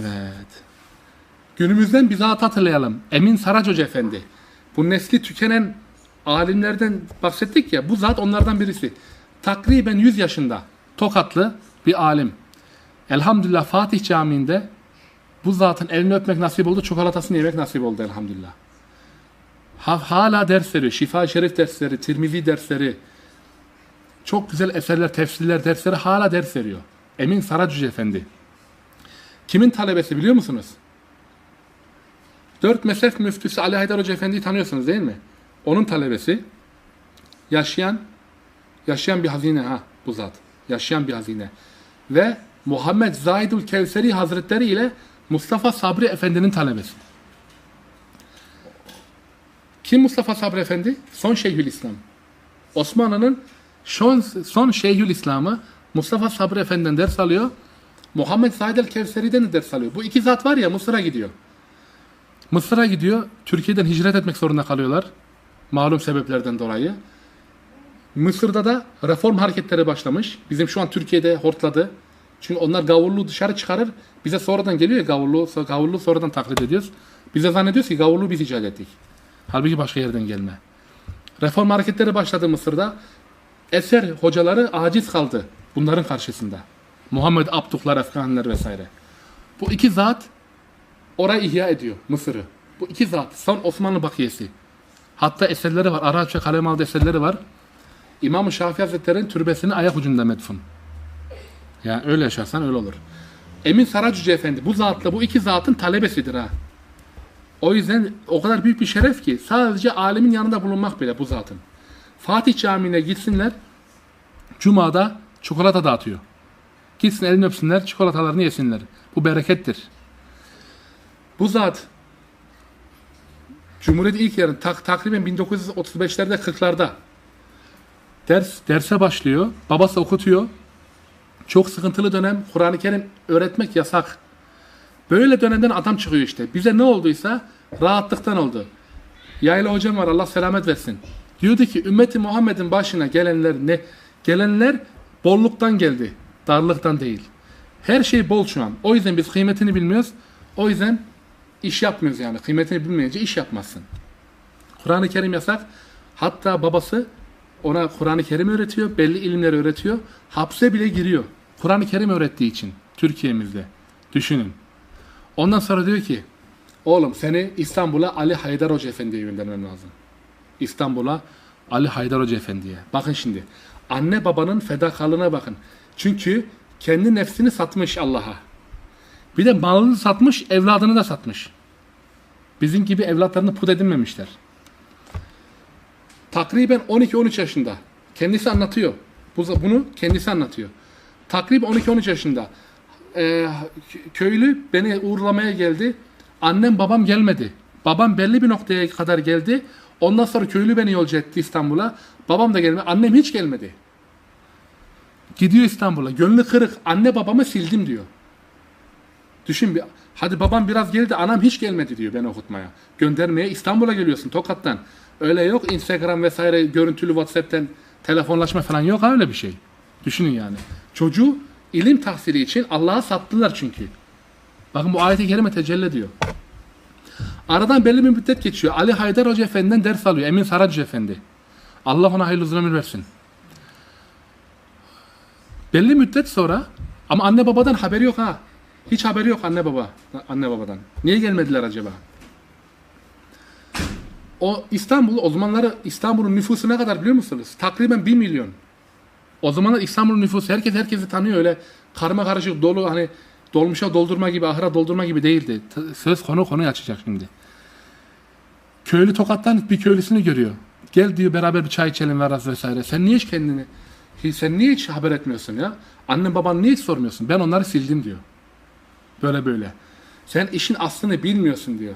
Evet. Günümüzden bir zat hatırlayalım. Emin Saraç Hoca Efendi. Bu nesli tükenen alimlerden bahsettik ya. Bu zat onlardan birisi. Takriben 100 yaşında. Tokatlı bir alim. Elhamdülillah Fatih Camii'nde bu zatın elini öpmek nasip oldu. Çikolatasını yemek nasip oldu elhamdülillah. Ha- hala ders veriyor. Şifa Şerif dersleri, Tirmizi dersleri, çok güzel eserler, tefsirler dersleri hala ders veriyor. Emin Saraç Hoca Efendi. Kimin talebesi biliyor musunuz? Dört mezhep müftüsü Ali Haydar Hoca Efendi'yi tanıyorsunuz değil mi? Onun talebesi yaşayan yaşayan bir hazine ha bu zat. Yaşayan bir hazine. Ve Muhammed Zaidül Kevseri Hazretleri ile Mustafa Sabri Efendi'nin talebesi. Kim Mustafa Sabri Efendi? Son Şeyhülislam. Osmanlı'nın son, son Şeyhülislam'ı Mustafa Sabri Efendi'den ders alıyor. Muhammed Said el Kevseri'den de ders alıyor. Bu iki zat var ya Mısır'a gidiyor. Mısır'a gidiyor. Türkiye'den hicret etmek zorunda kalıyorlar. Malum sebeplerden dolayı. Mısır'da da reform hareketleri başlamış. Bizim şu an Türkiye'de hortladı. Çünkü onlar gavurluğu dışarı çıkarır. Bize sonradan geliyor ya gavurluğu, gavurluğu sonradan taklit ediyoruz. Bize zannediyoruz ki gavurluğu biz icat ettik. Halbuki başka yerden gelme. Reform hareketleri başladı Mısır'da. Eser hocaları aciz kaldı bunların karşısında. Muhammed Abduklar, Efkanlar vesaire. Bu iki zat orayı ihya ediyor Mısır'ı. Bu iki zat son Osmanlı bakiyesi. Hatta eserleri var. Arapça kalem aldı eserleri var. İmam-ı Şafii Hazretleri'nin türbesinin ayak ucunda metfun. Yani öyle yaşarsan öyle olur. Emin Saracucu Efendi bu zatla bu iki zatın talebesidir ha. O yüzden o kadar büyük bir şeref ki sadece alemin yanında bulunmak bile bu zatın. Fatih Camii'ne gitsinler Cuma'da çikolata dağıtıyor. Gitsin elini öpsünler, çikolatalarını yesinler. Bu berekettir. Bu zat Cumhuriyet ilk yarın tak, takriben 1935'lerde 40'larda ders derse başlıyor. Babası okutuyor. Çok sıkıntılı dönem. Kur'an-ı Kerim öğretmek yasak. Böyle dönemden adam çıkıyor işte. Bize ne olduysa rahatlıktan oldu. Yayla hocam var Allah selamet versin. Diyordu ki ümmeti Muhammed'in başına gelenler ne? Gelenler bolluktan geldi. Darlıktan değil. Her şey bol şu an. O yüzden biz kıymetini bilmiyoruz. O yüzden iş yapmıyoruz yani. Kıymetini bilmeyince iş yapmazsın. Kur'an-ı Kerim yasak. Hatta babası ona Kur'an-ı Kerim öğretiyor. Belli ilimleri öğretiyor. Hapse bile giriyor. Kur'an-ı Kerim öğrettiği için. Türkiye'mizde. Düşünün. Ondan sonra diyor ki oğlum seni İstanbul'a Ali Haydar Hoca Efendi'ye göndermem lazım. İstanbul'a Ali Haydar Hoca Efendi'ye. Bakın şimdi. Anne babanın fedakarlığına bakın. Çünkü kendi nefsini satmış Allah'a. Bir de malını satmış, evladını da satmış. Bizim gibi evlatlarını put edinmemişler. Takriben 12-13 yaşında. Kendisi anlatıyor. Bu- Bunu kendisi anlatıyor. Takriben 12-13 yaşında. Ee, köylü beni uğurlamaya geldi. Annem babam gelmedi. Babam belli bir noktaya kadar geldi. Ondan sonra köylü beni yolcu etti İstanbul'a. Babam da gelmedi. Annem hiç gelmedi. Gidiyor İstanbul'a. Gönlü kırık. Anne babamı sildim diyor. Düşün bir. Hadi babam biraz geldi. Anam hiç gelmedi diyor beni okutmaya. Göndermeye İstanbul'a geliyorsun Tokat'tan. Öyle yok Instagram vesaire görüntülü WhatsApp'ten telefonlaşma falan yok öyle bir şey. Düşünün yani. Çocuğu ilim tahsili için Allah'a sattılar çünkü. Bakın bu ayet-i kerime tecelli ediyor. Aradan belli bir müddet geçiyor. Ali Haydar Hoca Efendi'den ders alıyor. Emin Saracı Efendi. Allah ona hayırlı uzun ömür versin. Belli müddet sonra ama anne babadan haberi yok ha. Hiç haberi yok anne baba. Anne babadan. Niye gelmediler acaba? O İstanbul o zamanları İstanbul'un nüfusu ne kadar biliyor musunuz? Takriben 1 milyon. O zamanlar İstanbul'un nüfusu herkes herkesi tanıyor öyle karma karışık dolu hani dolmuşa doldurma gibi ahıra doldurma gibi değildi. Söz konu konuyu açacak şimdi. Köylü Tokat'tan bir köylüsünü görüyor. Gel diyor beraber bir çay içelim veraz vesaire. Sen niye hiç kendini sen niye hiç haber etmiyorsun ya? Annen baban niye hiç sormuyorsun? Ben onları sildim diyor. Böyle böyle. Sen işin aslını bilmiyorsun diyor.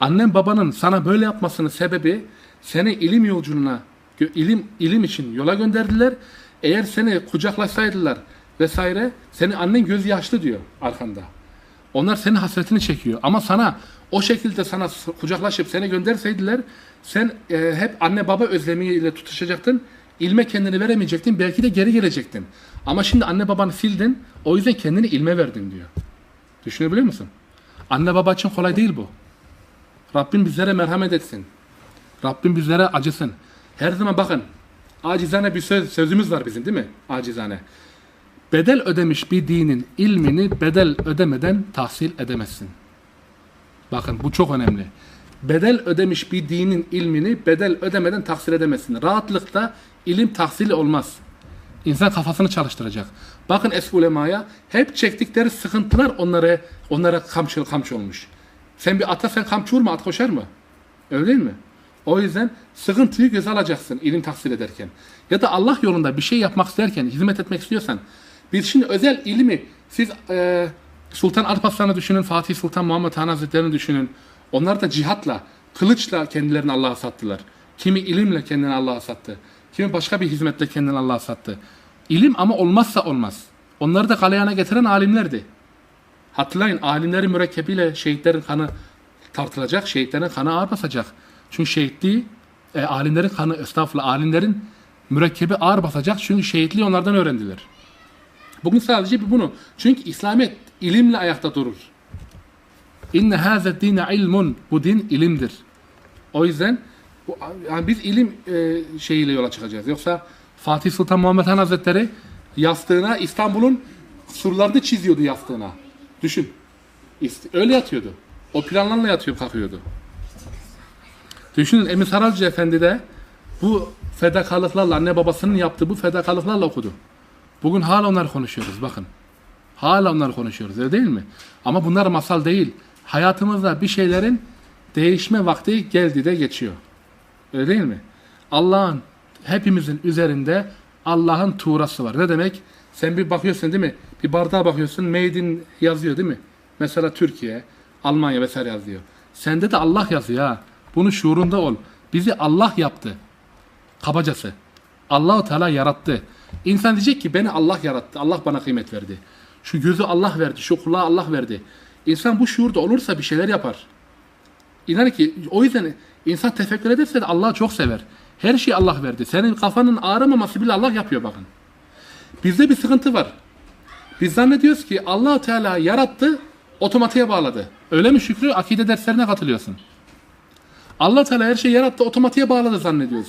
Annen babanın sana böyle yapmasının sebebi seni ilim yolculuğuna, ilim ilim için yola gönderdiler. Eğer seni kucaklaşsaydılar vesaire, seni annen göz yaşlı diyor arkanda. Onlar senin hasretini çekiyor. Ama sana o şekilde sana kucaklaşıp seni gönderseydiler, sen e, hep anne baba özlemiyle tutuşacaktın. İlme kendini veremeyecektin. Belki de geri gelecektin. Ama şimdi anne babanı sildin. O yüzden kendini ilme verdin diyor. Düşünebiliyor musun? Anne baba için kolay değil bu. Rabbim bizlere merhamet etsin. Rabbim bizlere acısın. Her zaman bakın acizane bir söz, sözümüz var bizim değil mi? Acizane. Bedel ödemiş bir dinin ilmini bedel ödemeden tahsil edemezsin. Bakın bu çok önemli. Bedel ödemiş bir dinin ilmini bedel ödemeden tahsil edemezsin. Rahatlıkta ilim tahsili olmaz. İnsan kafasını çalıştıracak. Bakın eski ulemaya hep çektikleri sıkıntılar onlara onlara kamçı kamçı olmuş. Sen bir ata sen kamçı vurma at koşar mı? Öyle değil mi? O yüzden sıkıntıyı göze alacaksın ilim tahsil ederken. Ya da Allah yolunda bir şey yapmak isterken, hizmet etmek istiyorsan. Biz şimdi özel ilmi, siz e, Sultan Alparslan'ı düşünün, Fatih Sultan Muhammed Han Hazretleri'ni düşünün. Onlar da cihatla, kılıçla kendilerini Allah'a sattılar. Kimi ilimle kendini Allah'a sattı. Kimi başka bir hizmetle kendini Allah'a sattı. İlim ama olmazsa olmaz. Onları da galeyana getiren alimlerdi. Hatırlayın alimlerin mürekkebiyle şehitlerin kanı tartılacak, şehitlerin kanı ağır basacak. Çünkü şehitliği, e, alimlerin kanı, estağfurullah, alimlerin mürekkebi ağır basacak. Çünkü şehitliği onlardan öğrendiler. Bugün sadece bunu. Çünkü İslamiyet ilimle ayakta durur. İnne hâze dine ilmun. Bu din ilimdir. O yüzden bu, yani biz ilim e, şeyiyle yola çıkacağız. Yoksa Fatih Sultan Muhammed Han Hazretleri yastığına İstanbul'un surlarını çiziyordu yastığına. Düşün. Öyle yatıyordu. O planlarla yatıyor kalkıyordu. Düşünün Emin Saralcı Efendi de bu fedakarlıklarla anne babasının yaptığı bu fedakarlıklarla okudu. Bugün hala onları konuşuyoruz bakın. Hala onları konuşuyoruz öyle değil mi? Ama bunlar masal değil. Hayatımızda bir şeylerin değişme vakti geldi de geçiyor. Öyle değil mi? Allah'ın hepimizin üzerinde Allah'ın tuğrası var. Ne demek? Sen bir bakıyorsun değil mi? Bir bardağa bakıyorsun made in yazıyor değil mi? Mesela Türkiye, Almanya vesaire yazıyor. Sende de Allah yazıyor ha. Bunu şuurunda ol. Bizi Allah yaptı. Kabacası. Allahu Teala yarattı. İnsan diyecek ki beni Allah yarattı. Allah bana kıymet verdi. Şu gözü Allah verdi. Şu kulağı Allah verdi. İnsan bu şuurda olursa bir şeyler yapar. İnan ki o yüzden insan tefekkür ederse de Allah'ı çok sever. Her şeyi Allah verdi. Senin kafanın ağrımaması bile Allah yapıyor bakın. Bizde bir sıkıntı var. Biz zannediyoruz ki allah Teala yarattı, otomatiğe bağladı. Öyle mi Şükrü? Akide derslerine katılıyorsun. allah Teala her şeyi yarattı, otomatiğe bağladı zannediyoruz.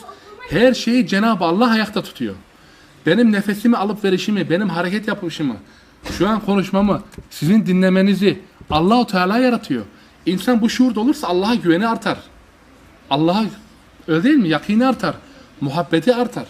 Her şeyi Cenab-ı Allah ayakta tutuyor. Benim nefesimi alıp verişimi, benim hareket yapışımı, şu an konuşmamı, sizin dinlemenizi Allahu Teala yaratıyor. İnsan bu şuurda olursa Allah'a güveni artar. Allah'a öyle değil mi? Yakini artar. Muhabbeti artar.